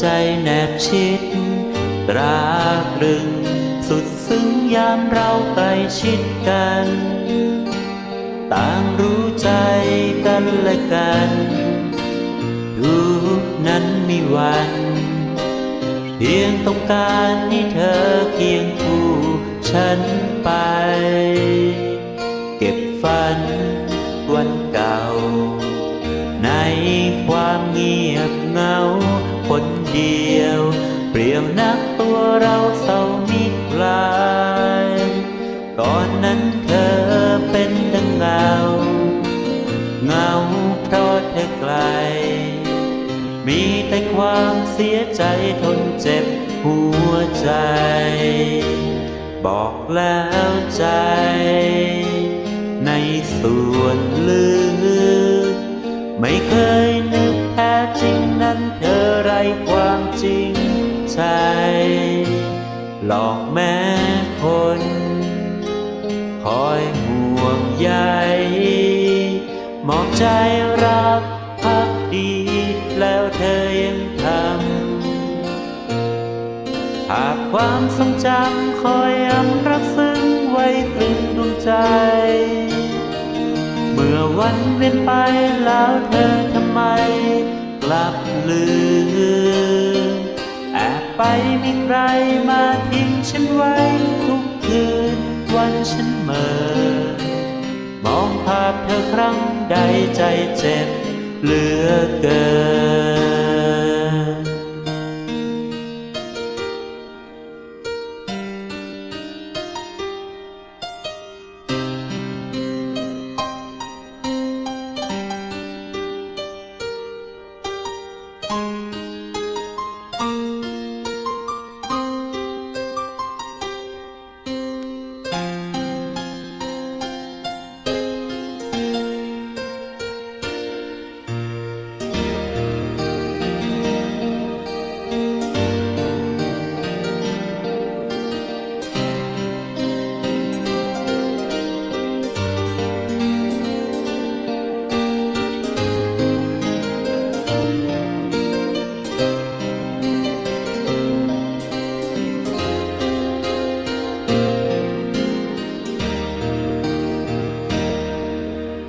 ใจแนบชิดราตรึง สุดซึ้งยามเราใกล้ชิดกัน ต่างรู้ใจกันและกันทุกนั้นมีวัน เพียงต้องการให้เธอเคียงคู่ฉัน ตัวเราเศร้ามิกลายก่อนนั้นเธอเป็นดังเงา เงาเพราะเธอไกล มีแต่ความเสียใจทนเจ็บหัวใจ บอกแล้วใจ ในส่วนลึกไม่เคยนึกแท้จริงนั้นเธอไรความจริงใจ หลอกแม้คน คอยห่วงใยมอบใจรักพักดี แล้วเธอยังทำหากความทรงจำคอยย้ำรักซึ้งไว้ตรึงดวงใจ เมื่อวันเวียนไปแล้วเธอทำไมกลับลืม ไปมีใครมาทิ้งฉันไว้ทุกคืนวันฉันเหมื่อมองภาพเธอครั้งใดใจเจ็บเหลือเกิน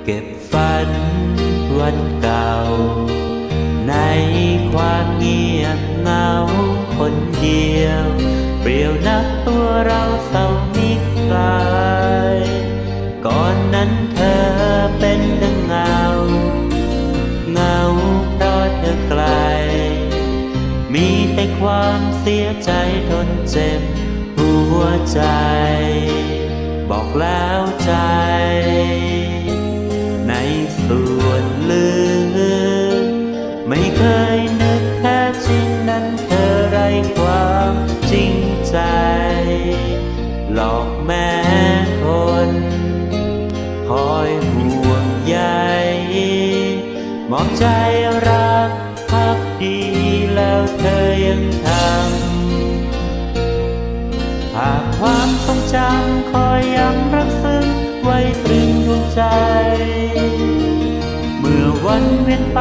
เก็บฝันวันเก่า ในความเงียบเหงาคนเดียว เปรียวนักตัวเราเศร้ามิกลายก่อนนั้นเธอเป็นดังเงา เงาเพราะเธอไกล มีแต่ความเสียใจทนเจ็บหัวใจ บอกแล้วใจ หลอกแม้คน คอยห่วงใยมอบใจรักพักดีแล้วเธอยังทำหากความทรงจำคอยย้ำรักซึ้งไว้ตรึงดวงใจ เมื่อวันเวียนไป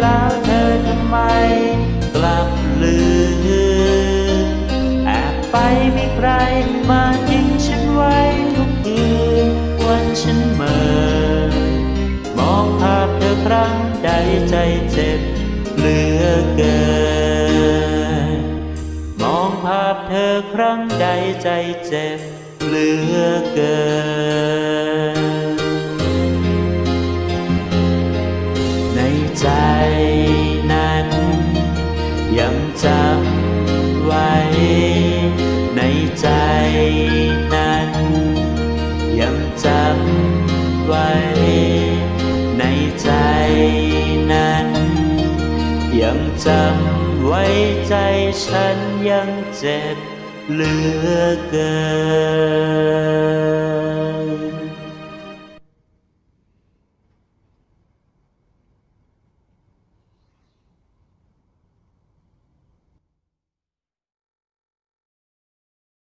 แล้วเธอทำไม กลับลืมแอบไปมีใครมา ใดใจเจ็บเหลือเกิน มองภาพเธอครั้งใดใจเจ็บเหลือเกิน ในใจนั้น ยังจำไว้ ในใจนั้น ยังจำไว้ จำไว้ใจฉันยังเจ็บเหลือเกิน